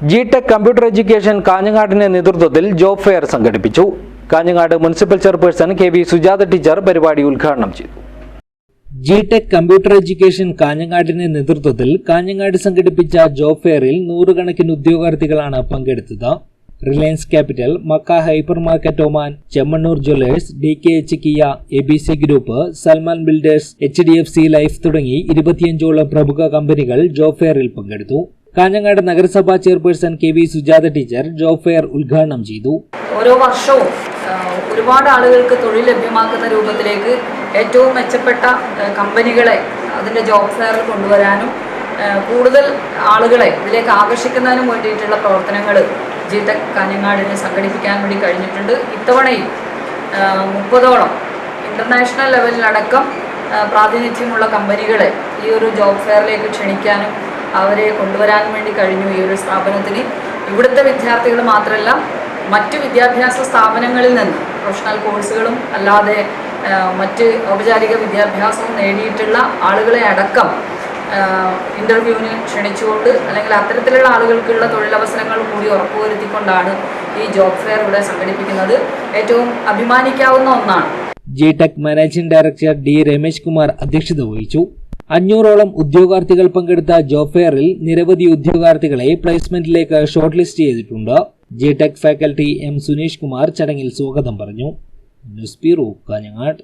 G tech computer education കാഞ്ഞങ്ങാടിന്റെ നേതൃത്വത്തിൽ job fair സംഘടിപ്പിച്ചു. Kanhangad municipal chairperson K V Sujatha teacher പരിപാടി ഉദ്ഘാടനം ചെയ്തു. ജി ടെക് കമ്പ്യൂട്ടർ എഡ്യൂക്കേഷൻ കാഞ്ഞങ്ങാടിന്റെ നേതൃത്വത്തിൽ കാഞ്ഞങ്ങാട് സംഘടിപ്പിച്ച ജോബ് ഫെയറിൽ നൂറുകണക്കിന് ഉദ്യോഗാർത്ഥികളാണ് പങ്കെടുത്തത്. Reliance capital Makka hyper market Oman Chemmanur jewellers D K H Kia A B C group Salman builders H D F C life തുടങ്ങി ഇരുപത്തിയഞ്ചോളം പ്രമുഖ കമ്പനികൾ ജോബ് ഫെയറിൽ പങ്കെടുത്തു. കാഞ്ഞങ്ങാട് നഗരസഭാ chairperson K V Sujatha teacher job fair ഉദ്ഘാടനം ചെയ്തു. ഓരോ വർഷവും ഒരുപാട് ആളുകൾക്ക് തൊഴിൽ ലഭ്യമാക്കുന്ന രൂപത്തിലേക്ക് ഏറ്റവും മെച്ചപ്പെട്ട കമ്പനികളെ അതിന്റെ ജോബ് ഫെയറിൽ കൊണ്ടുവരാനും കൂടുതൽ ആളുകളെ ഇതിലേക്ക് ആകർഷിക്കുന്നതിനും വേണ്ടിയിട്ടുള്ള പ്രവർത്തനങ്ങൾ ജി ടെക് കാഞ്ഞങ്ങാടിന് സംഘടിപ്പിക്കാൻ വേണ്ടി കഴിഞ്ഞിട്ടുണ്ട്. ഇത്തവണയും മുപ്പതോളം ഇന്റർനാഷണൽ ലെവലിലടക്കം പ്രാതിനിധ്യമുള്ള കമ്പനികളെ ഈ ഒരു ജോബ് ഫെയറിലേക്ക് ക്ഷണിക്കാനും അവരെ കൊണ്ടുവരാൻ വേണ്ടി കഴിഞ്ഞു ഈ ഒരു സ്ഥാപനത്തിന്. ഇവിടുത്തെ വിദ്യാർത്ഥികൾ മാത്രമല്ല മറ്റ് വിദ്യാഭ്യാസ സ്ഥാപനങ്ങളിൽ നിന്ന് പ്രൊഫഷണൽ കോഴ്സുകളും അല്ലാതെ മറ്റ് ഔപചാരിക വിദ്യാഭ്യാസവും നേടിയിട്ടുള്ള ആളുകളെ അടക്കം ഇന്റർവ്യൂവിന് ക്ഷണിച്ചുകൊണ്ട് അല്ലെങ്കിൽ അത്തരത്തിലുള്ള ആളുകൾക്കുള്ള തൊഴിലവസരങ്ങൾ കൂടി ഉറപ്പുവരുത്തിക്കൊണ്ടാണ് ഈ ജോബ് ഫെയർ ഇവിടെ സംഘടിപ്പിക്കുന്നത്. ഏറ്റവും അഭിമാനിക്കാവുന്ന ഒന്നാണ്. G tech managing director D Ramesh Kumar അധ്യക്ഷത വഹിച്ചു. അഞ്ഞൂറോളം ഉദ്യോഗാർത്ഥികൾ പങ്കെടുത്ത ജോബ് ഫെയറിൽ നിരവധി ഉദ്യോഗാർത്ഥികളെ പ്ലേസ്മെന്റിലേക്ക് ഷോർട്ട് ലിസ്റ്റ് ചെയ്തിട്ടുണ്ട്. G tech faculty M Suneesh Kumar ചടങ്ങിൽ സ്വാഗതം പറഞ്ഞു. News bureau Kanhangad.